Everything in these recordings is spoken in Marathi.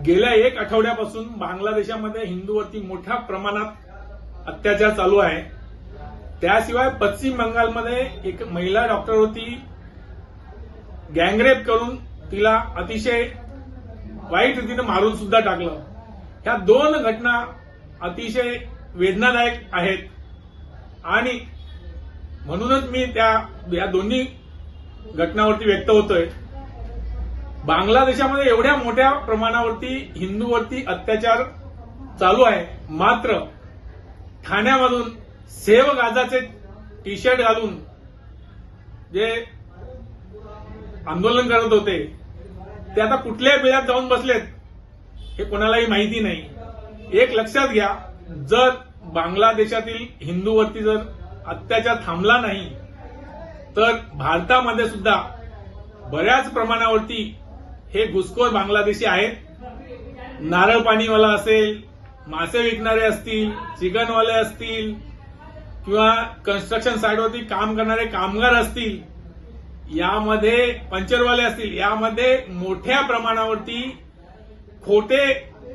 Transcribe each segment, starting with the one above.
गेल्या एक आठवड्यापासून बांगलादेशामध्ये हिंदूवरती मोठ्या प्रमाणात अत्याचार चालू आहे. त्याशिवाय पश्चिम बंगालमध्ये एक महिला डॉक्टर होती. गँगरेप करून तिला अतिशय वाईट रीतीनं मारून सुद्धा टाकलं. ह्या दोन घटना अतिशय वेदनादायक आहेत. आणि म्हणूनच मी त्या या दोन्ही घटनावरती व्यक्त होतोय. बांगलादेशामध्ये एवढ्या मोठ्या प्रमाणावरती हिंदूवरती अत्याचार चालू आहे. मात्र ठाण्यामधून सेव गाजाचे टी शर्ट घालून जे आंदोलन करत होते ते आता कुठल्या बिळात जाऊन बसलेत हे कोणालाही माहिती नाही. एक लक्षात घ्या जर बांगलादेशातील हिंदूवरती जर अत्याचार थांबला नाही तर भारतामध्ये सुद्धा बऱ्याच प्रमाणावरती हे घुसखोर बांगलादेशी आहेत. नारळ पाणीवाला असेल मासे विकणारे असतील चिकनवाले असतील किंवा कन्स्ट्रक्शन साईटवरती काम करणारे कामगार असतील यामध्ये पंचरवाले असतील यामध्ये मोठ्या प्रमाणावरती खोटे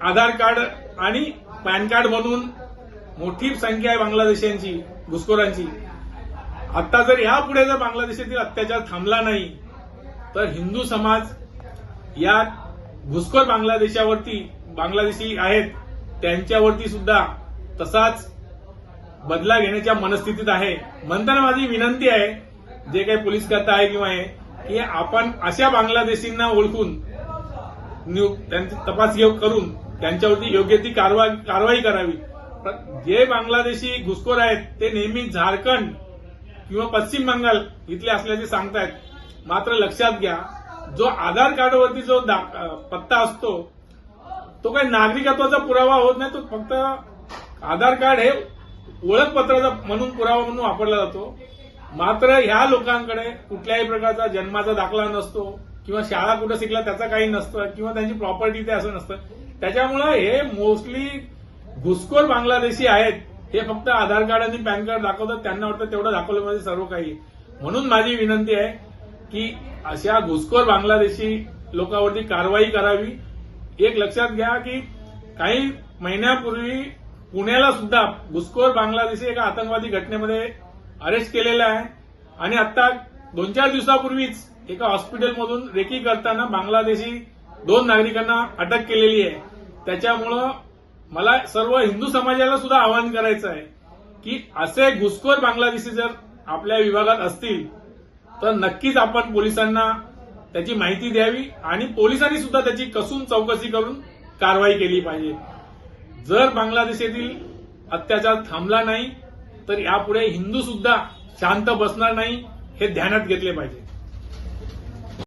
आधार कार्ड आणि पॅन कार्ड बनवून मोठी संख्या आहे बांगलादेशांची घुसखोरांची. आता जर यापुढे जर बांगलादेशातील अत्याचार थांबला नाही तर हिंदू समाज या घुसखोर बांगलादेशावरती बांगलादेशी आहेत त्यांच्यावरती सुद्धा तसाच बदला घेण्याच्या मनस्थितीत आहे. म्हणताना माझी विनंती आहे जे काही पोलीस करता आहे किंवा आहे की आपण अशा बांगलादेशींना ओळखून त्यांची तपास करून त्यांच्यावरती योग्य ती कारवाई करावी. जे बांगलादेशी घुसखोर आहेत ते नेहमी झारखंड किंवा पश्चिम बंगाल इथले असल्याचे सांगतायत. मात्र लक्षात घ्या जो आधार कार्डवरती जो पत्ता असतो तो काही नागरिकत्वाचा पुरावा होत नाही तो फक्त आधार कार्ड हे ओळखपत्राचा म्हणून पुरावा म्हणून वापरला जातो. मात्र ह्या लोकांकडे कुठल्याही प्रकारचा जन्माचा दाखला नसतो किंवा शाळा कुठं शिकला त्याचा काही नसतं किंवा त्यांची प्रॉपर्टी ते असं नसतं. त्याच्यामुळं हे मोस्टली घुसखोर बांगलादेशी आहेत हे फक्त आधार कार्ड आणि पॅन कार्ड दाखवतात त्यांना वाटतं तेवढं दाखवलं म्हणजे सर्व काही. म्हणून माझी विनंती आहे की अशा घुसखोर बांगलादेशी लोकांवरती कारवाई करावी. एक लक्षात घ्या की काही महिन्यापूर्वी पुण्याला सुद्धा घुसखोर बांगलादेशी एका आतंकवादी घटनेमध्ये अरेस्ट केलेलं आहे. आणि आता दोन चार दिवसापूर्वीच एका हॉस्पिटलमधून रेकी करताना बांगलादेशी दोन नागरिकांना अटक केलेली आहे. त्याच्यामुळं मला सर्व हिंदू समाजाला सुद्धा आवाहन करायचं आहे की असे घुसखोर बांगलादेशी जर आपल्या विभागात असतील तर नक्कीच आपण पोलिसांना त्याची माहिती द्यावी आणि पोलिसांनी सुद्धा त्याची कसून चौकशी करून कारवाई केली पाहिजे. जर बांगलादेशातील अत्याचार थांबला नाही तर यापुढे हिंदू सुद्धा शांत बसणार नाही हे ध्यानात घेतले पाहिजे.